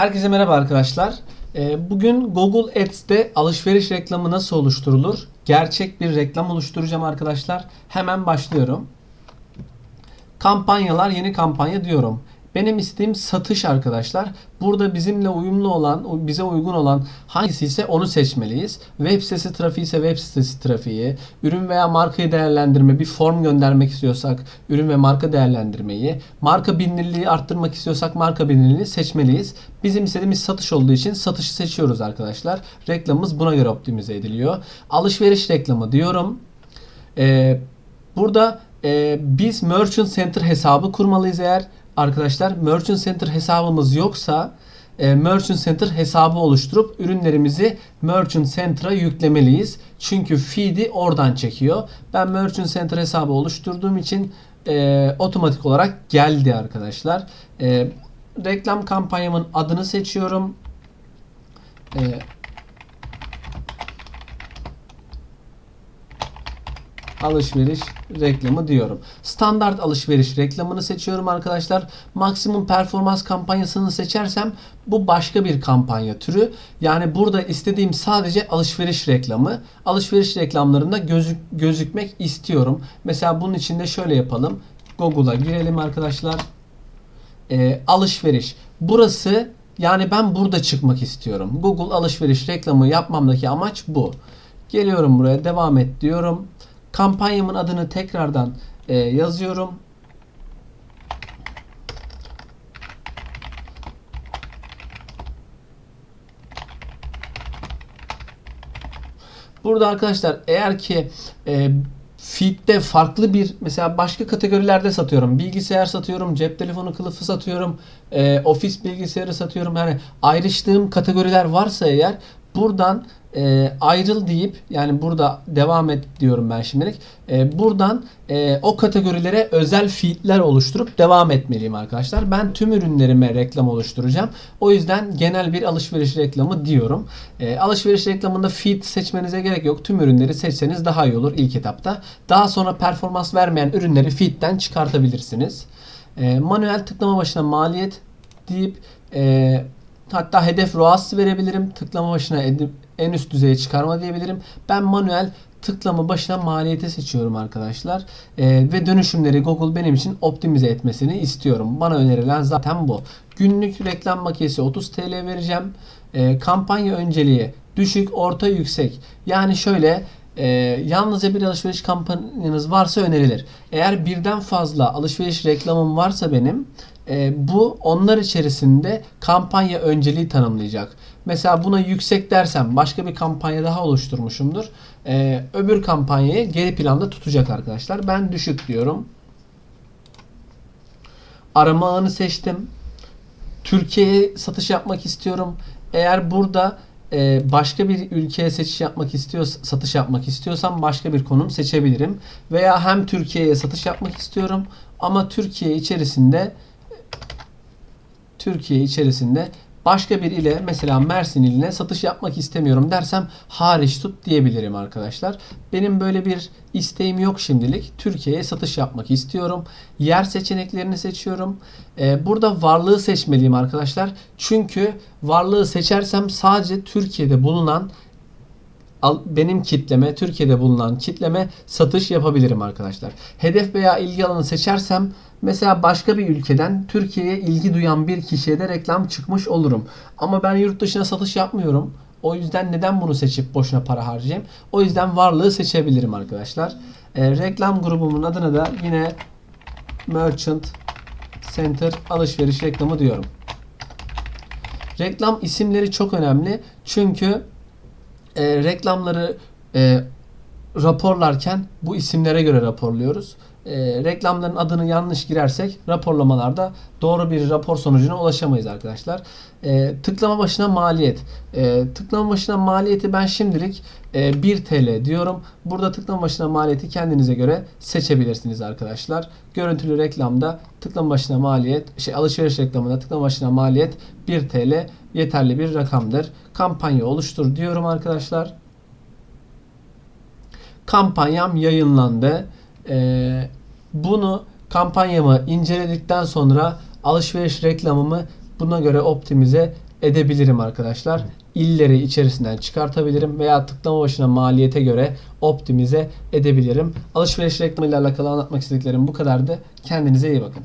Herkese merhaba arkadaşlar. Ee, Bugün Google Ads'te alışveriş reklamı nasıl oluşturulur? Gerçek bir reklam oluşturacağım arkadaşlar. Hemen başlıyorum. Kampanyalar, yeni kampanya diyorum. Benim istediğim satış arkadaşlar. Burada bizimle uyumlu olan, bize uygun olan hangisi ise onu seçmeliyiz. Web sitesi trafiği ise web sitesi trafiği, ürün veya markayı değerlendirme, bir form göndermek istiyorsak ürün ve marka değerlendirmeyi, marka bilinirliği arttırmak istiyorsak marka bilinirliğini seçmeliyiz. Bizim istediğimiz satış olduğu için satışı seçiyoruz arkadaşlar. Reklamımız buna göre optimize ediliyor. Alışveriş reklamı diyorum. Ee, burada e, biz Merchant Center hesabı kurmalıyız eğer arkadaşlar Merchant Center hesabımız yoksa e, Merchant Center hesabı oluşturup ürünlerimizi Merchant Center'a yüklemeliyiz. Çünkü feed'i oradan çekiyor. Ben Merchant Center hesabı oluşturduğum için e, otomatik olarak geldi arkadaşlar. E, reklam kampanyamın adını seçiyorum. E, alışveriş reklamı diyorum. Standart alışveriş reklamını seçiyorum arkadaşlar. Maksimum performans kampanyasını seçersem bu başka bir kampanya türü. Yani burada istediğim sadece alışveriş reklamı. Alışveriş reklamlarında gözük, gözükmek istiyorum. Mesela bunun için de şöyle yapalım. Google'a girelim arkadaşlar. Ee, alışveriş. Burası yani ben burada çıkmak istiyorum. Google alışveriş reklamı yapmamdaki amaç bu. Geliyorum buraya devam et diyorum. Kampanyamın adını tekrardan e, yazıyorum. Burada arkadaşlar eğer ki e, feed'de farklı bir mesela başka kategorilerde satıyorum. Bilgisayar satıyorum, cep telefonu kılıfı satıyorum, e, ofis bilgisayarı satıyorum. Yani ayrıştığım kategoriler varsa eğer buradan e, ayrıl deyip yani burada devam et diyorum ben şimdilik. E, buradan e, o kategorilere özel feedler oluşturup devam etmeliyim arkadaşlar. Ben tüm ürünlerime reklam oluşturacağım. O yüzden genel bir alışveriş reklamı diyorum. E, alışveriş reklamında feed seçmenize gerek yok. Tüm ürünleri seçseniz daha iyi olur ilk etapta. Daha sonra performans vermeyen ürünleri feed'den çıkartabilirsiniz. E, manuel tıklama başına maliyet deyip e, Hatta hedef ROAS verebilirim. Tıklama başına en üst düzeye çıkarma diyebilirim. Ben manuel tıklama başına maliyeti seçiyorum arkadaşlar. Ee, ve dönüşümleri Google benim için optimize etmesini istiyorum. Bana önerilen zaten bu. Günlük reklam makiyesi 30 TL vereceğim. Ee, kampanya önceliği düşük, orta, yüksek. Yani şöyle e, yalnızca bir alışveriş kampanyanız varsa önerilir. Eğer birden fazla alışveriş reklamım varsa benim e, bu onlar içerisinde kampanya önceliği tanımlayacak. Mesela buna yüksek dersem başka bir kampanya daha oluşturmuşumdur. E, öbür kampanyayı geri planda tutacak arkadaşlar. Ben düşük diyorum. Arama ağını seçtim. Türkiye'ye satış yapmak istiyorum. Eğer burada e, başka bir ülkeye seçiş yapmak istiyor, satış yapmak istiyorsam başka bir konum seçebilirim. Veya hem Türkiye'ye satış yapmak istiyorum ama Türkiye içerisinde Türkiye içerisinde başka bir ile mesela Mersin iline satış yapmak istemiyorum dersem hariç tut diyebilirim arkadaşlar. Benim böyle bir isteğim yok şimdilik. Türkiye'ye satış yapmak istiyorum. Yer seçeneklerini seçiyorum. Ee, burada varlığı seçmeliyim arkadaşlar. Çünkü varlığı seçersem sadece Türkiye'de bulunan benim kitleme, Türkiye'de bulunan kitleme satış yapabilirim arkadaşlar. Hedef veya ilgi alanı seçersem mesela başka bir ülkeden Türkiye'ye ilgi duyan bir kişiye de reklam çıkmış olurum. Ama ben yurt dışına satış yapmıyorum. O yüzden neden bunu seçip boşuna para harcayayım? O yüzden varlığı seçebilirim arkadaşlar. E, reklam grubumun adına da yine Merchant Center alışveriş reklamı diyorum. Reklam isimleri çok önemli. Çünkü e, reklamları e, raporlarken bu isimlere göre raporluyoruz. E, reklamların adını yanlış girersek raporlamalarda doğru bir rapor sonucuna ulaşamayız arkadaşlar. E, tıklama başına maliyet. E, tıklama başına maliyeti ben şimdilik e, 1 TL diyorum. Burada tıklama başına maliyeti kendinize göre seçebilirsiniz arkadaşlar. Görüntülü reklamda tıklama başına maliyet, şey alışveriş reklamında tıklama başına maliyet 1 TL yeterli bir rakamdır. Kampanya oluştur diyorum arkadaşlar. Kampanyam yayınlandı. Ee, bunu kampanyamı inceledikten sonra alışveriş reklamımı buna göre optimize edebilirim arkadaşlar. İlleri içerisinden çıkartabilirim veya tıklama başına maliyete göre optimize edebilirim. Alışveriş reklamıyla alakalı anlatmak istediklerim bu kadardı. Kendinize iyi bakın.